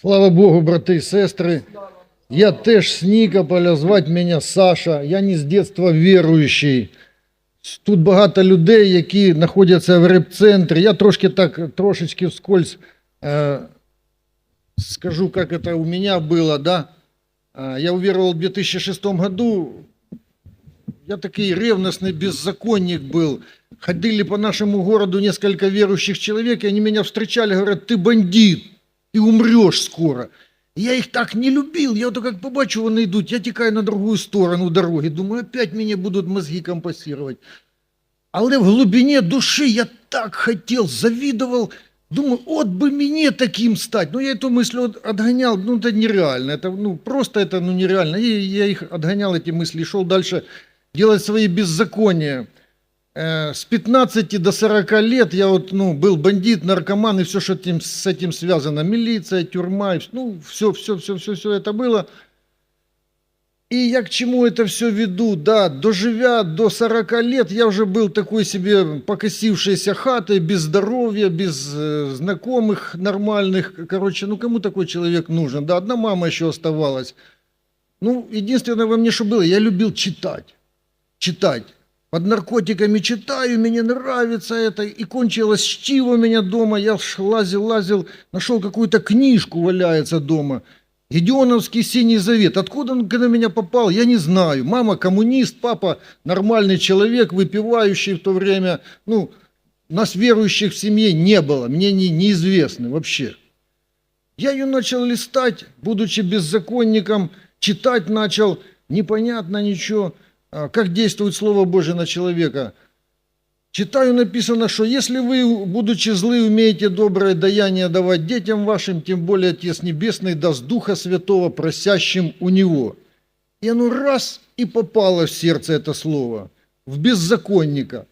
Слава Богу, брати і сестри. Я теж з Нікополя, звать мене Саша. Я не з дитинства віруючий. Тут багато людей, які знаходяться в реп-центрі. Я трошки так, трошечки вскользь э, скажу, как это у меня было, да. А, Я уверовал в 2006 году. Я такой ревностный беззаконник был. Ходили по нашему городу несколько верующих человек, и они меня встречали, говорят, ты бандит, ты умрешь скоро. И Я их так не любил, я вот как побачу, вони йдуть, я тікаю на другую сторону дороги, думаю, опять мені будуть мозги компасувати. Але в глибині душі я так хотів, завідував, думаю, от би мені таким стать. Ну, я эту мысль от- отгонял, ну, это нереально, это, ну, просто это, ну, нереально. И я их отгонял, эти мысли, шел дальше делать свои беззакония. Э, С 15 до 40 лет я вот, ну, был бандит, наркоман и все, что этим, с этим связано. Милиция, тюрьма, и ну, все, все, все, все, все это было. И я к чему это все веду? Да, доживя до 40 лет, я уже был такой себе покосившейся хатой, без здоровья, без э, знакомых нормальных. Короче, ну кому такой человек нужен? Да, одна мама еще оставалась. Ну, единственное во мне, что было, я любил читать. Читать. Под наркотиками читаю, мне нравится это. И кончилось чтиво у меня дома. Я лазил, лазил, нашел какую-то книжку, валяется дома. Гедеоновский Синий Завет. Откуда он на меня попал, я не знаю. Мама коммунист, папа нормальный человек, выпивающий в то время. Ну, нас верующих в семье не было, мне не, неизвестны вообще. Я ее начал листать, будучи беззаконником, читать начал, непонятно ничего, как действует Слово Божие на человека. Читаю, написано, что если вы, будучи злы, умеете доброе даяние давать детям вашим, тем более Отец Небесный даст Духа Святого просящим у Него. И оно раз и попало в сердце это слово, в беззаконника.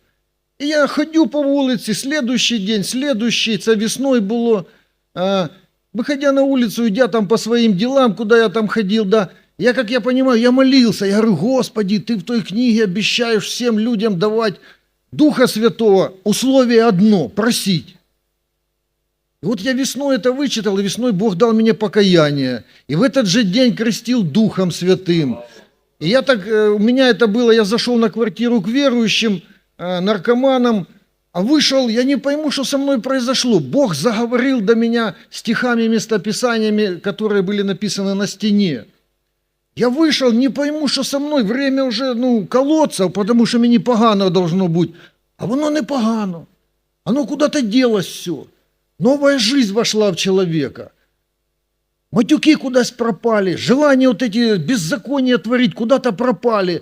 І я ходю по вулиці, следующий день, следующий, це весною було. А, выходя на улицу, идя там по своим делам, куда я там ходил, да, я, как я понимаю, я молился, я говорю, Господи, ты в той книге обещаешь всем людям давать Духа Святого, условие одно – просить. И вот я весной это вычитал, и весной Бог дал мне покаяние. И в этот же день крестил Духом Святым. И я так, э, у меня это было, я зашел на квартиру к верующим, э, наркоманам, а вышел, я не пойму, что со мной произошло. Бог заговорил до меня стихами, местописаниями, которые были написаны на стене. Я вышел, не пойму, що со мною. Время вже ну, колоться, потому що мені погано должно бути. А воно не погано. Оно куда-то делось все. Новая жизнь вошла в человека. Матюки кудись пропали, желания вот эти беззакония творить куда-то пропали.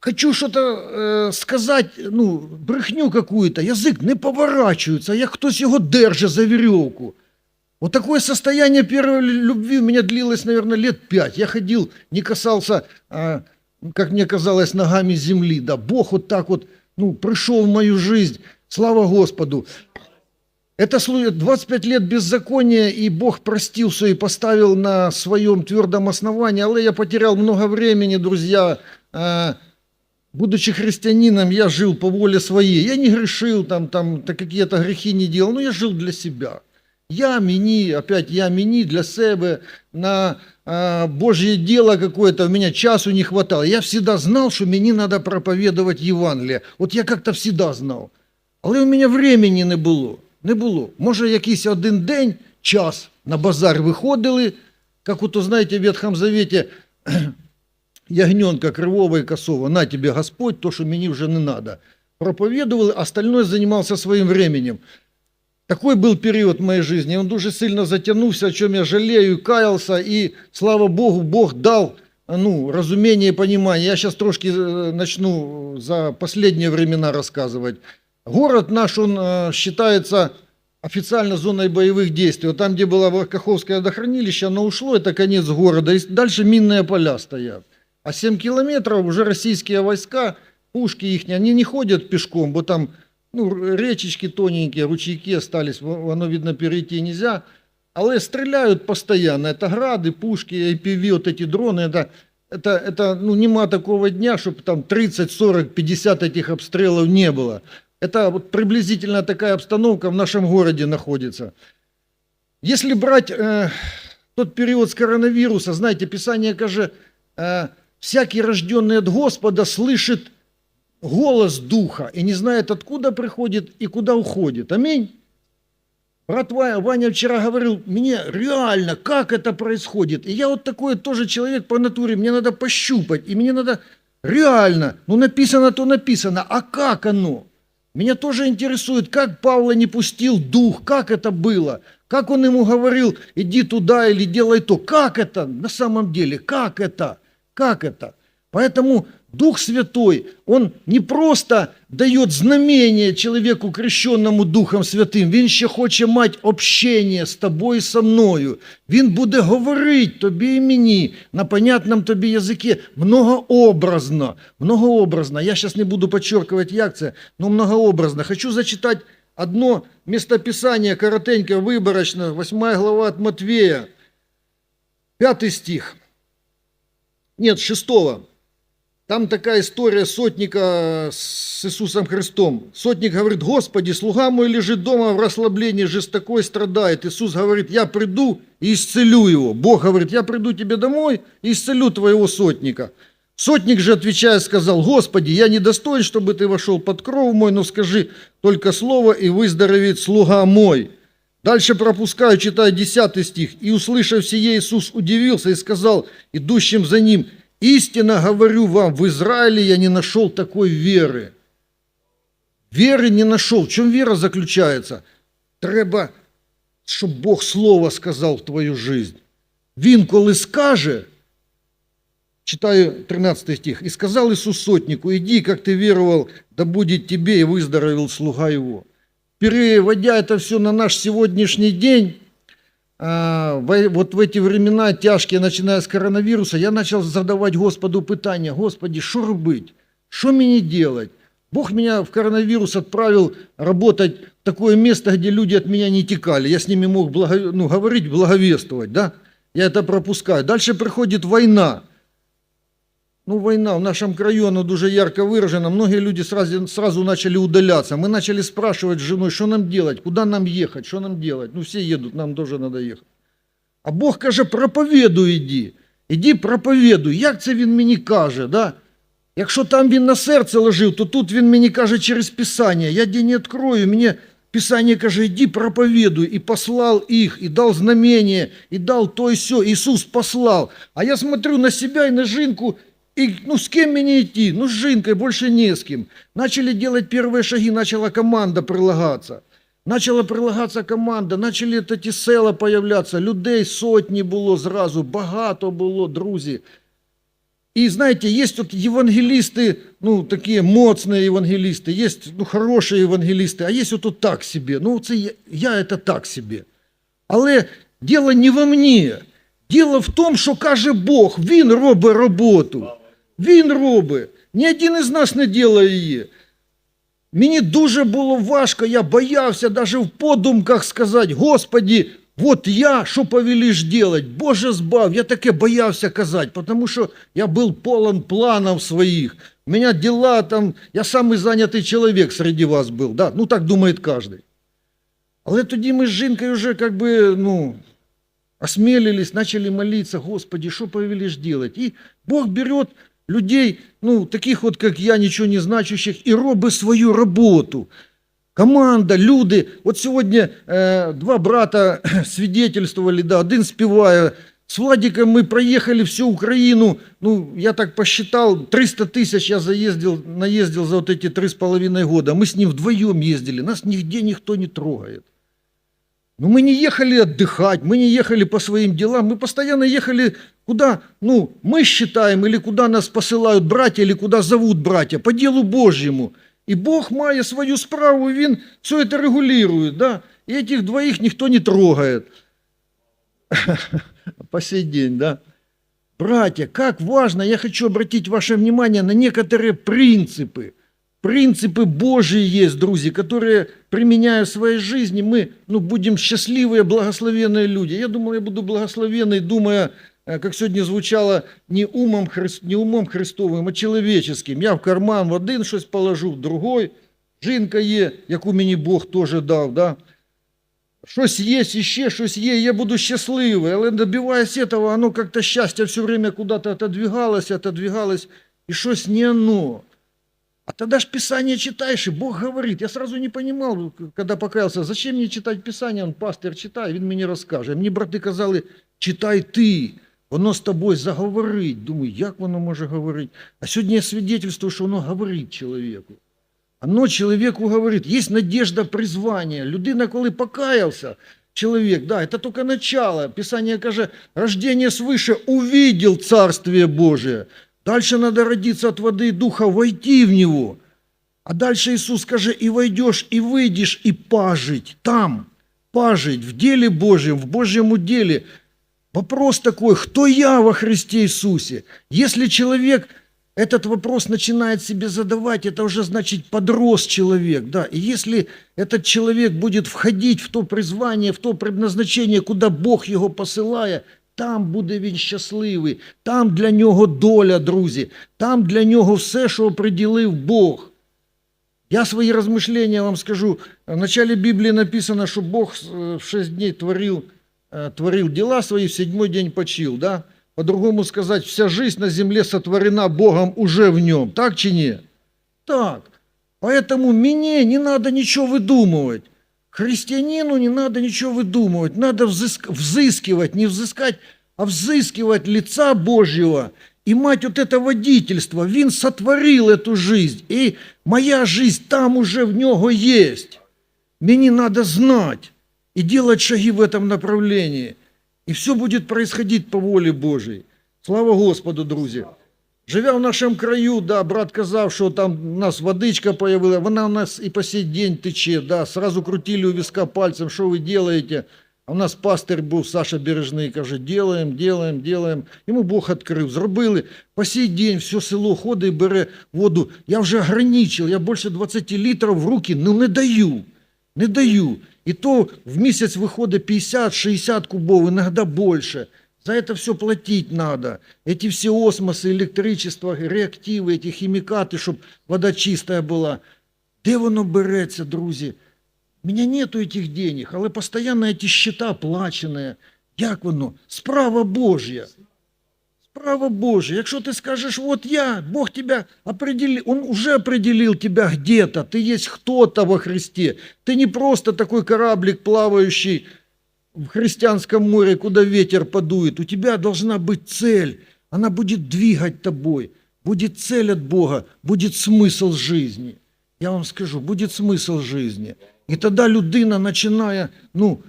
Хочу что-то э, сказать, ну, брехню какую-то, язык не поворачивается, як хтось його держить за веревку. Вот такое состояние первой любви у меня длилось, наверное, лет пять. Я ходил, не касался, а, как мне казалось, ногами земли. Да, Бог вот так вот, ну, пришел в мою жизнь. Слава Господу. Это слу- 25 лет беззакония, и Бог простил все и поставил на своем твердом основании. Але я потерял много времени, друзья. А, Будучи христианином, я жил по воле своей. Я не грешил, там, там, какие-то грехи не делал, но я жил для себя. Я мені, опять я мені для себе на а, Божье дело какое-то, у меня часу не хватало. Я всегда знал, что мне надо проповедовать Євангелие. Вот я как-то всегда знал. Але у мене времени не було. Не було. Може, якийсь один день, час на базар виходили, як ото, знаєте, в Ветхом Завете, ягненка кривого і косого, на тебе Господь, то, що мені вже не надо. Проповедовали, остальное занимался своим временем. Такой был период в моей жизни. Он дуже сильно затягнулся, о чем я жалею, каялся. И, слава Богу, Бог дал ну, разумение и понимание. Я сейчас трошки э, начну за последние времена рассказывать. Город наш, он э, считается официально зоной боевых действий. Вот там, где было Каховское водохранилище, оно ушло, это конец города. И дальше минные поля стоят. А 7 километров уже российские войска, пушки их, они не ходят пешком, бо там ну, речечки тоненькие, ручейки остались, во- воно, видно, перейти нельзя. Але стреляют постоянно. Это грады, пушки, IPV, вот эти дроны. Это, это, это ну, нема такого дня, чтобы там 30, 40, 50 этих обстрелов не было. Это вот приблизительно такая обстановка в нашем городе находится. Если брать э, тот период с коронавируса, знаете, Писание каже, э, всякий рожденный от Господа слышит голос Духа и не знает, откуда приходит и куда уходит. Аминь. Брат Ва- Ваня вчера говорил, мне реально, как это происходит. И я вот такой тоже человек по натуре, мне надо пощупать, и мне надо реально, ну написано, то написано, а как оно? Меня тоже интересует, как Павла не пустил дух, как это было, как он ему говорил, иди туда или делай то, как это на самом деле, как это, как это. Поэтому Дух Святой, Он не просто дает знамение человеку, крещенному Духом Святим, Він ще хоче мати общення з тобою і со мною. Він буде говорити тобі і мені на понятном тобі язикі многообразно, многообразно. Я сейчас не буду подчеркивать, як це, но многообразно. Хочу зачитать одно местописание, коротенько, выборочно, 8 глава от Матвея, 5 стих. Нет, 6. Там такая история сотника с Иисусом Христом. Сотник говорит, Господи, слуга мой лежит дома в расслаблении, жестокой страдает. Иисус говорит, я приду и исцелю его. Бог говорит, я приду тебе домой и исцелю твоего сотника. Сотник же, отвечая, сказал, Господи, я не достоин, чтобы ты вошел под кров мой, но скажи только слово, и выздоровеет слуга мой. Дальше пропускаю, читаю 10 стих. «И, услышав сие, Иисус удивился и сказал идущим за ним, «Истинно говорю вам, в Израиле я не нашел такой веры». Веры не нашел. В чем вера заключается? Треба, щоб Бог слово сказав в твою жизнь. Він, коли скаже, читаю 13 стих, «И сказал Иисус сотнику, иди, как ты веровал, да будет тебе, и выздоровел слуга его». Переводя это все на наш сегодняшний день, вот в эти времена тяжкие, начиная с коронавируса, я начал задавать Господу питання, Господи, що робить? Що мені делать? Бог меня в коронавирус отправил работать в такое место, где люди от меня не текали. Я с ними мог благо- ну, говорить, благовествовать, да? Я это пропускаю. Дальше приходит война. Ну, война в нашем краю, она дуже ярко выражена. Многие люди сразу, сразу начали удаляться. Мы начали спрашивать с женой, что нам делать, куда нам ехать, что нам делать. Ну, все едут, нам тоже надо ехать. А Бог каже, проповідуй іди. Іди проповідуй. Як це він мені каже, да? Якщо там він на серце ложив, то тут він мені каже через Писання. Я день не открою, мені Писание каже, иди проповедуй, и послал их, и дал знамение, и дал то и все. Иисус послал. А я смотрю на себя и на Жинку, и ну с кем мне идти? Ну с Жинкой больше не с кем. Начали делать первые шаги, начала команда прилагаться. Начала прилагатися команда, почали ті села появлятися, людей сотні було зразу, багато було, друзі. И знаете, есть вот евангелисты, ну, такие моцные евангелисты, есть, ну, хорошие евангелисты, а есть вот тут так себе. Ну, це я, я это так себе. Але діло не во мені. Діло в тому, що каже Бог, Він робить роботу. Він робить. Ні один із нас не ділає її. Мені дуже було важко, я боявся навіть в подумках сказати, Господі, вот я, що повелиш делать, Боже збав, я таке боявся казати, тому що я був полон планів своїх. У мене дела там, я самий зайнятий чоловік серед вас був, да? ну так думає кожен. Але тоді ми з жінкою вже как би, ну, осмелились, начали молиться, Господи, что повелишь делать? И Бог берет людей, ну, таких вот, как я, ничего не значущих, и робить свою работу. Команда, люди. От сьогодні е, два брата свидетельствовали, да, один співає. С Владиком мы проехали всю Украину, ну, я так посчитал, 300 тысяч я заездил, наездил за вот эти три с половиной года. Мы с ним вдвоем ездили, нас нигде никто не трогает. Ну, мы не ехали отдыхать, мы не ехали по своим делам, мы постоянно ехали куда, ну, мы считаем, или куда нас посылают братья, или куда зовут братья, по делу Божьему. И Бог, має свою справу, він все это регулирует, да, и этих двоих никто не трогает. По сей день, да. Братья, как важно, я хочу обратить ваше внимание на некоторые принципы Принципы Божьи есть, друзья, которые, применяя в своей жизни, мы ну, будем счастливые, благословенные люди. Я думал, я буду благословенный, думая, э, как сегодня звучало, не умом, Хрис- не умом Христовим, а человеческим. Я в карман в один щось положу, в другой. Жінка є, яку мені Бог теж дав, да? щось є, іще щось є, я буду щасливий, але добиваясь этого, оно как-то счастье все время куда-то отодвигалось, отодвигалось, и щось не оно. А тогда ж Писание читаешь, и Бог говорит. Я сразу не понимал, когда покаялся, зачем мне читать Писание, он пастир читає, він мені розкаже. Мені брати казали, читай ти, воно з тобою заговорить. Думаю, як воно може говорити? А сьогодні я свидетельствую, що воно говорить чоловіку. Оно чоловіку говорить, є надежда призвання. Людина, коли покаявся, человек, да, это только начало. Писание каже, рождение свыше увидел Царствие Божие. Дальше надо родиться от воды и духа, войти в него. А дальше Иисус скажет, и войдешь, и выйдешь, и пажить там, пажить в деле Божьем, в Божьем уделе. Вопрос такой, кто я во Христе Иисусе? Если человек этот вопрос начинает себе задавать, это уже значит подрос человек, да. И если этот человек будет входить в то призвание, в то предназначение, куда Бог його посилає, там буде він щасливий, там для нього доля, друзі, там для нього все, що оприділив Бог. Я свои размышления вам скажу. В начале Библии написано, что Бог э, в шесть дней творил, э, творил дела свои, в седьмой день почил, да? По-другому сказать, вся жизнь на земле сотворена Богом уже в нем. Так чи не? Так. Поэтому мне не надо ничего выдумывать. Христианину не надо ничего выдумывать. Надо взыск- взыскивать, не взыскать, а взыскивать лица Божьего и мать вот это водительство. Він сотворил эту жизнь. И моя жизнь там уже в него есть. Мне надо знать и делать шаги в этом направлении. И все будет происходить по воле Божьей. Слава Господу, друзі. Живя в нашому краю, да, брат казав, що там у нас водичка появилась, вона у нас і по сей день тече, да, сразу крутили у виска пальцем, що ви делаете? А у нас пастир був Саша Бережний, каже, делаем, делаем, делаем. Йому Бог відкрив, зробили. По сей день все село ходить і бере воду. Я вже ограничив, я більше 20 літрів в руки ну, не даю. Не даю. І то в місяць виходить 50-60 кубов, іноді більше. За это все платить надо. Эти все осмосы, электричество, реактивы, эти хімікати, щоб вода чистая була. Де воно береться, друзі? У мене нету этих денег, але постійно эти счета оплачені. Як воно? Справа Божья. Справа Божья. Якщо ти скажеш, вот я, Бог тебя определил, Он уже определил тебя где-то, ты есть кто-то во Христе. Ты не просто такой кораблик, плавающий в христианском море, куда ветер подует. У тебя должна быть цель. Она будет двигать тобой. Будет цель от Бога, будет смысл жизни. Я вам скажу, будет смысл жизни. И тогда людина, начиная, ну,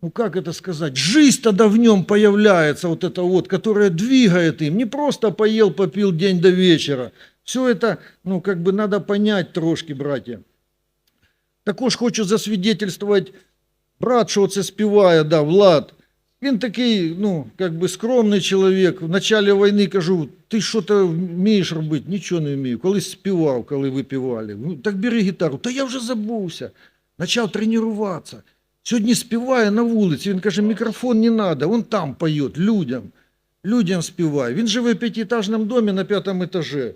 ну как это сказать, жизнь тогда в нем появляется, вот это вот, которая двигает им. Не просто поел, попил день до вечера. Все это, ну, как бы надо понять трошки, братья. Також хочу засвідетельствувати брат, що це співає, да, Влад. Він такий, ну, как би скромний чоловік. В началі війни кажу, ти що то вмієш робити? Нічого не вмію. Колись співав, коли випівали. Ну, так бери гітару. Та я вже забувся. Почав тренуватися. Сьогодні співає на вулиці. Він каже, мікрофон не треба, він там поє, людям. Людям співає. Він живе в п'ятиэтажному домі на п'ятому етажі.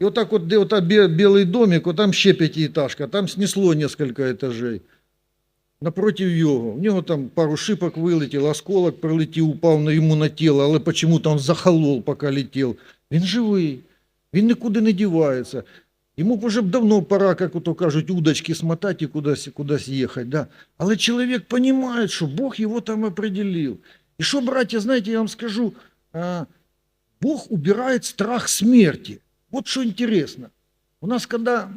І отак от, де ота бе- білий домик, от там ще п'ятиэтажка, там снесло несколько етажей напротив його. У нього там пару шипок вилетіло, осколок прилетів, упав на йому на тіло, але почему-то він захолол, поки летів. Він живий, він нікуди не дівається. Йому б вже б давно пора, як то кажуть, удочки смотати і кудись, кудись їхати. Да? Але чоловік розуміє, що Бог його там определив. І що, браття, знаєте, я вам скажу, а, Бог убирает страх смерти. Вот что интересно. У нас, когда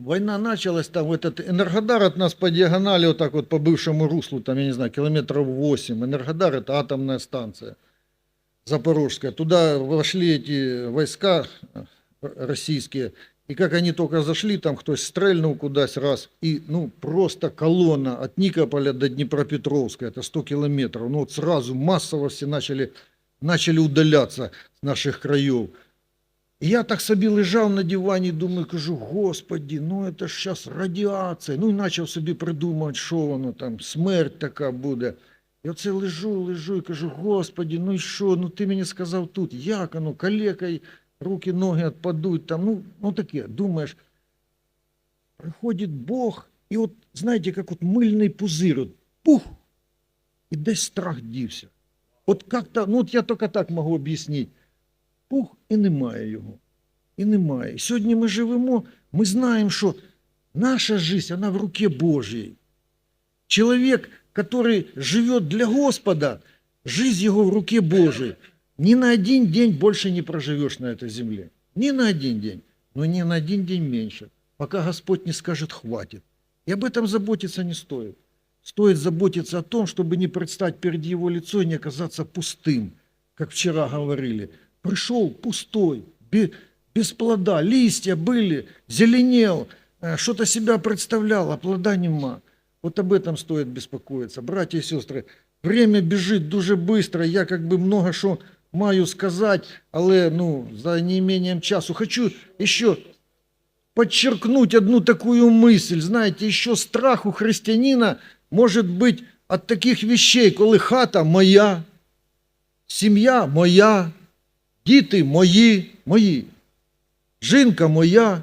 война началась, там этот Энергодар от нас по диагонали, вот так вот по бывшему руслу, там, я не знаю, километров 8. Энергодар это атомная станция Запорожская. Туда вошли эти войска российские. И как они только зашли, там кто-то стрельнул куда-то раз. И, ну, просто колонна от Никополя до Днепропетровска, это 100 километров. Ну, вот сразу массово все начали, начали удаляться с наших краев. І я так собі лежав на дивані думаю, кажу, господі, ну це ж зараз радіація. Ну і почав собі придумувати, що воно там, смерть така буде. І оце лежу, лежу і кажу, господі, ну і що, ну ти мені сказав тут, як воно, калекай, руки, ноги відпадуть, там, ну, ну таке, думаєш, приходить Бог, і от, знаєте, як от мильний пузир, от пух, і десь страх дівся. От как-то, ну от я тільки так можу об'яснити. Пух і немає його. І немає. І сьогодні ми живемо, ми знаємо, що наша життя, вона в руке Божьей. Человек, который живет для Господа, жизнь его в руке Божией. Ни на один день больше не проживешь на этой земле. Ни на один день. Но ни на один день меньше. Пока Господь не скажет «хватит». И об этом заботиться не стоит. Стоит заботиться о том, чтобы не предстать перед Его лицо и не оказаться пустым, как вчера говорили. Пришел пустой, бе- без плода, листья были, зеленел, э, что-то себя представлял, а плода нема. Вот об этом стоит беспокоиться. Братья и сестры, время бежит дуже быстро, я как бы много що маю сказати, але ну, за неимением часу. Хочу еще подчеркнуть одну такую мысль. Знаете, еще страх у христианина может быть от таких вещей, коли хата моя, сім'я моя, діти мої, мої, жінка моя,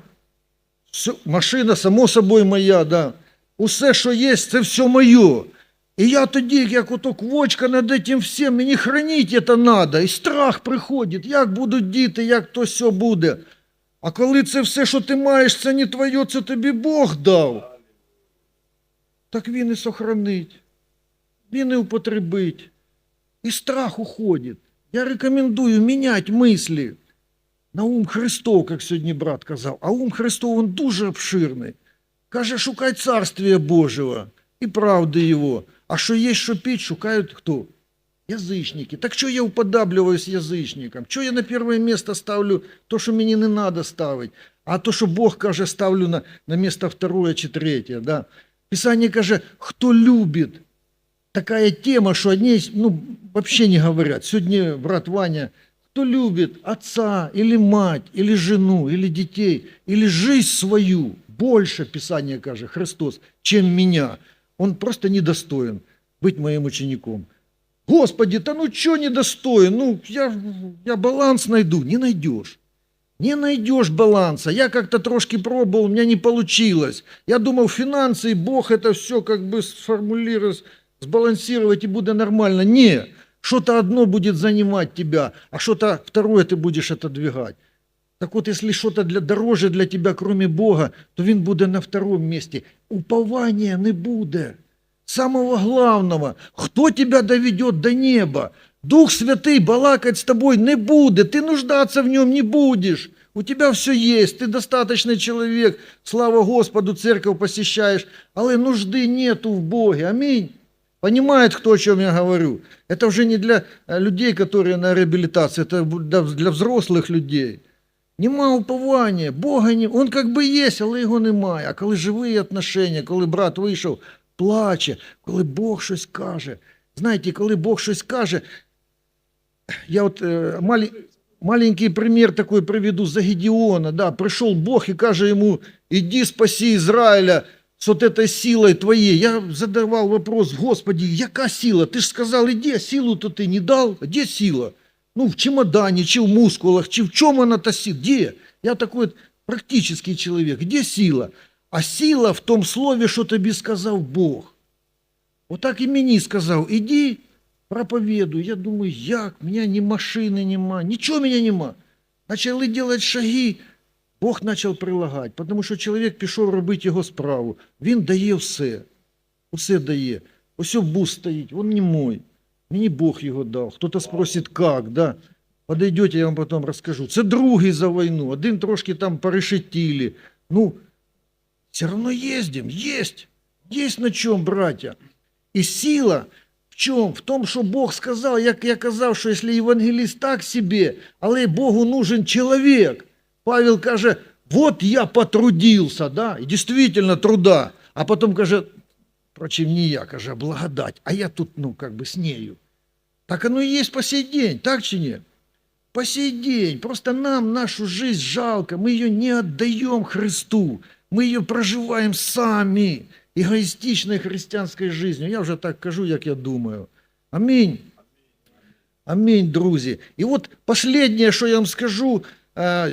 машина, само собою, моя, да. Усе, що є, це все моє. І я тоді, як ото квочка над этим всім, мені хранить це треба. І страх приходить, як будуть діти, як то все буде. А коли це все, що ти маєш, це не твоє, це тобі Бог дав. Так він і сохранить, він і употребить. І страх уходить. Я рекомендую міняти мислі на ум Христов, як сьогодні брат казав. А ум Христов він дуже обширний. Каже, шукай царствія Божого і правди Його. А що є, що піть, шукають хто? Язичники. Так що я уподоблююсь язичникам? Що я на перше місце ставлю то, що мені не треба ставити, а то, що Бог каже, ставлю на, на місце второе чи третє. Да? Писання каже, хто любить, такая тема, что одни ну, вообще не говорят. Сегодня брат Ваня, кто любит отца или мать, или жену, или детей, или жизнь свою, больше, Писание каже, Христос, чем меня, он просто недостоин быть моим учеником. Господи, да ну что недостоин? Ну, я, я баланс найду. Не найдешь. Не найдешь баланса. Я как-то трошки пробовал, у меня не получилось. Я думал, финансы Бог это все как бы сформулировать, сбалансировать и будет нормально. Не, что-то одно будет занимать тебя, а что-то второе ты будешь отодвигать. Так вот, если что-то для, дороже для тебя, кроме Бога, то він буде на втором месте. Упования не буде. Самого главного, хто тебя доведет до неба? Дух Святый балакать с тобой не буде, ты нуждаться в нем не будешь. У тебя все есть, ты достаточный человек, слава Господу, церковь посещаешь, але нужды нету в Боге. Аминь Понимает, кто, о чем я говорю? Это уже не для э, людей, которые на реабилитации, это для, для взрослых людей. Нема уповання, Бога не, он как би є, але його немає. А коли живі отношення, коли брат вийшов, плаче, коли Бог щось каже. Знаєте, коли Бог щось каже, я от е, малі, маленький примір такий приведу за Гедеона. Да, прийшов Бог і каже йому, іди спаси Ізраїля з от этой силой твоей. Я задавав вопрос, Господи, яка сила? Ти ж сказав, іди, а силу то ти не дав? Де сила? Ну, в чемодані, чи в мускулах, чи в чому вона та сила? Де? Я такой от практический чоловік. Де сила? А сила в тому слові, що тобі сказав Бог. Отак і мені сказав, іди, проповедуй. Я думаю, як? У мене ні машини нема, нічого у мене нема. Почали робити шаги, Бог почав прилагати, тому що чоловік пішов робити його справу. Він дає все. Усе дає. Ось бус стоїть, він не мой. Мені Бог його дав. Хто-то спросить, як, да? Подойдете, я вам потім розкажу. Це другий за війну. Один трошки там порешетили. Ну, все равно ездим, есть. Есть на чем, братья. И сила в чем? В том, что Бог сказал, як я казав, що якщо евангеліст так себе, але Богу нужен человек. Павел каже, вот я потрудился, да, и действительно труда. А потом каже, впрочем, не я, каже, а благодать, а я тут, ну, как бы с нею. Так оно и есть по сей день, так чи нет? По сей день. Просто нам нашу жизнь жалко. Мы ее не отдаем Христу. Мы ее проживаем сами. Эгоистичной христианской жизнью. Я вже так кажу, як я думаю. Амінь. Амінь, друзі. І от последнее, що я вам скажу, э,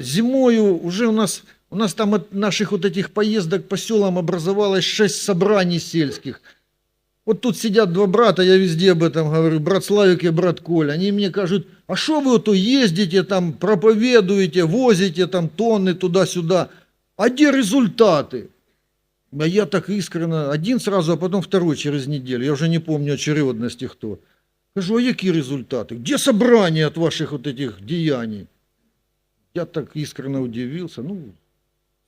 зимою уже у нас, у нас там от наших вот этих поездок по селам образовалось шесть собраний сельских. Вот тут сидят два брата, я везде об этом говорю, брат Славик и брат Коля. Они мне кажут, а что вы то ездите, там проповедуете, возите там тонны туда-сюда, а где результаты? А я так искренне, один сразу, а потом второй через неделю. Я уже не помню очередности кто. Кажу, а які результаты? Где собрание от ваших вот этих деяний? Я так искренне удивился. Ну,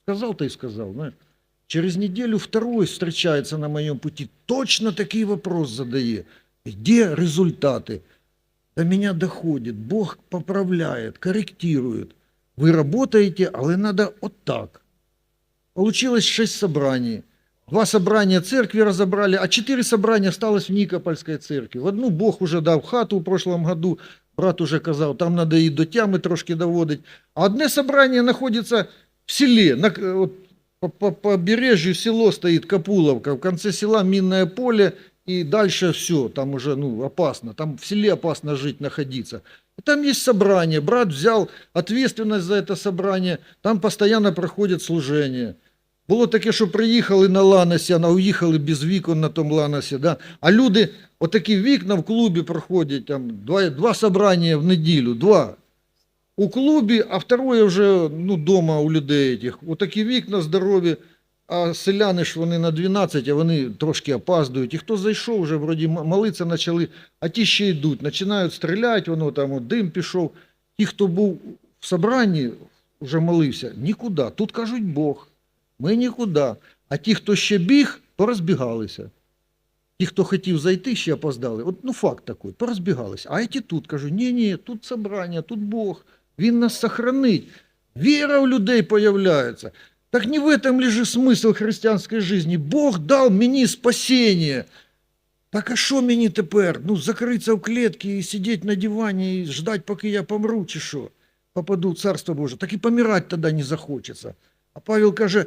сказал-то и сказал, знаешь. Через неделю второй встречается на моем пути, точно такой вопрос задает. Где результаты? До меня доходит, Бог поправляет, корректирует. Вы работаете, але надо вот так. Получилось шесть собраний. Два собрания церкви разобрали, а четыре собрания осталось в Никопольской церкви. В одну Бог уже дав хату в прошлом году, брат уже казал, там надо и до тями трошки доводить. А одне собрание находится в селе, на, к- вот по, по побережью село стоит Капуловка, в конце села минное поле, и дальше все, там уже ну, опасно, там в селе опасно жить, находиться. Там есть собрание, брат взял ответственность за это собрание, там постоянно проходит служение. Було таке, що приїхали на Ланосі, а уїхали без вікон на тому Ланосі. Да? А люди, отакі вікна в клубі проходять, там, два, два собрання в неділю, два. У клубі, а второе вже ну, дома у людей. Этих. Отакі вікна здорові, а селяни ж вони на 12, а вони трошки опаздують. І хто зайшов, вже вроді молитися почали, а ті ще йдуть, починають стріляти, воно там от, дим пішов. Ті, хто був в собранні, вже молився, нікуди. Тут кажуть Бог. Ми нікуди. А ті, хто ще біг, порозбігалися. Ті, хто хотів зайти, ще опоздали. От, ну, факт такий, порозбігалися. А ті тут кажуть, ні, ні, тут собрання, тут Бог, Він нас сохранить. Віра у людей появляється. Так не в этом ли же смысл християнської житті? Бог дав мені спасіння. Так а що мені тепер? Ну, закритися в клітці і сидіти на дивані і ждати, поки я помру, чи що? Попаду в Царство Боже. Так і помирати тоді не захочеться. А Павел каже,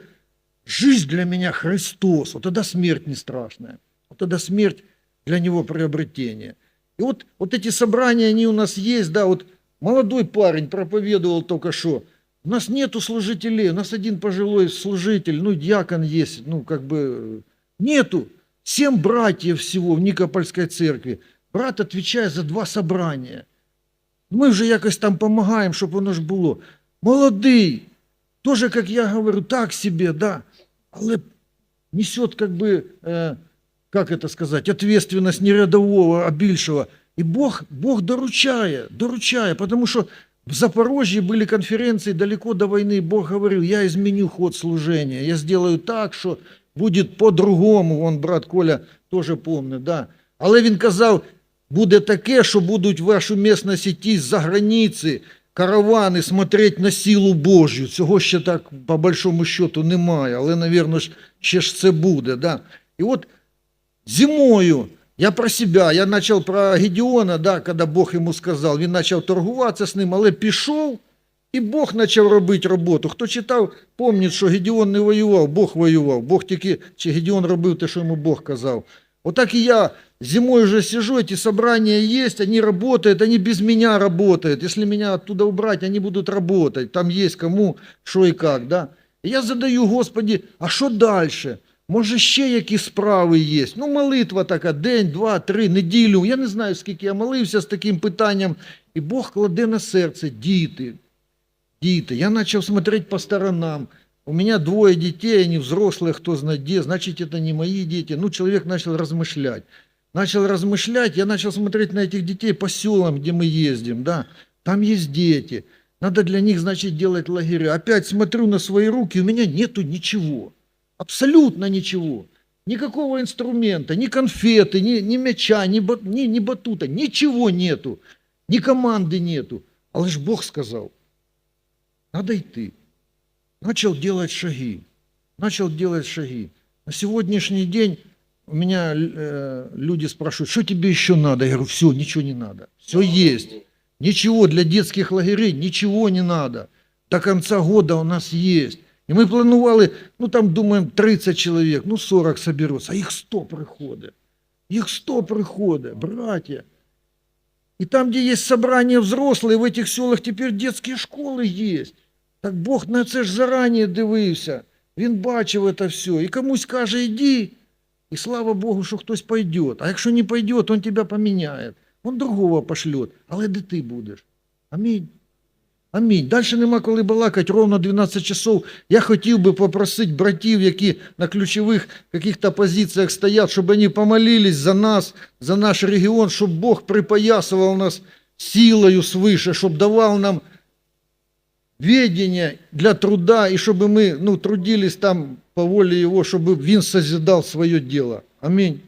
жизнь для меня Христос, вот тогда смерть не страшная, вот тогда смерть для него приобретение. И вот, вот эти собрания, они у нас есть, да, вот молодой парень проповедовал только что, у нас нету служителей, у нас один пожилой служитель, ну, дьякон есть, ну, как бы, э, нету. Семь братьев всего в Никопольской церкви. Брат отвечает за два собрания. Ми вже якось там допомагаємо, щоб воно ж було. Молодий, тоже, как я говорю, так себе, да, але несет, как бы, э, как это сказать, ответственность не рядового, а більшого. И Бог, Бог доручає, доручає, потому что в Запорожье были конференции далеко до войны. Бог говорил, я изменю ход служения, я сделаю так, що будет по-другому. Вон брат Коля тоже помнит, да. Але він казав, буде таке, що будуть в вашу місцевість йти з-за границі, каравани смотреть на силу Божю. Цього ще так, по большому счету, немає, але, навірно, ще ж це буде. Да? І от зимою я про себя, я начал про Гедеона, да, когда Бог йому сказав, він почав торгуватися з ним, але пішов, і Бог почав робити роботу. Хто читав, пам'ятає, що Гедеон не воював, Бог воював. Бог тільки, чи Гедеон робив те, що йому Бог казав. Вот так и я зимой уже сижу, эти собрания есть, они работают, они без меня работают. Если меня оттуда убрать, они будут работать. Там есть кому, що і как, да? І я задаю, Господи, а що дальше? Може, ще які справи є? Ну, молитва така, день, два, три, неділю. Я не знаю, скільки я молився з таким питанням. І Бог кладе на серце, діти, діти. Я почав смотреть по сторонам. У меня двое детей, они взрослые, кто знает где, значит, это не мои дети. Ну, человек начал размышлять. Начал размышлять, я начал смотреть на этих детей по селам, где мы ездим, да. Там есть дети. Надо для них, значит, делать лагеря. Опять смотрю на свои руки, у меня нету ничего. Абсолютно ничего. Никакого инструмента, ни конфеты, ни, ни мяча, ни, ни, ни батута. Ничего нету. Ни команды нету. Але ж Бог сказал, надо идти. Начал делать шаги. Начал делать шаги. На сегодняшний день у меня э, люди спрашивают, что тебе еще надо? Я говорю, все, ничего не надо. Все есть. Ничего для детских лагерей, ничего не надо. До конца года у нас есть. І ми планували, ну там думаємо 30 чоловік, ну 40 соберуться, а їх 100 приходить. Їх 100 приходить, братья. И там, где есть собрания взрослые, в этих селах теперь детские школи есть. Так Бог на це ж зарані дивився. Він бачив це все. І комусь каже, іди, И слава Богу, що хтось пойдет. А якщо не пойдет, он тебя поміняє. Он другого пошлет. Але де ти будеш? Амінь. Амінь. Далі нема коли балакати, ровно 12 часов. Я хотів би попросити братів, які на ключових каких-то позиціях стоять, щоб вони помолились за нас, за наш регіон, щоб Бог припоясував нас силою свыше, щоб давав нам ведение для труда, и чтобы мы ну, трудились там по воле Его, чтобы Він созидал свое дело. Аминь.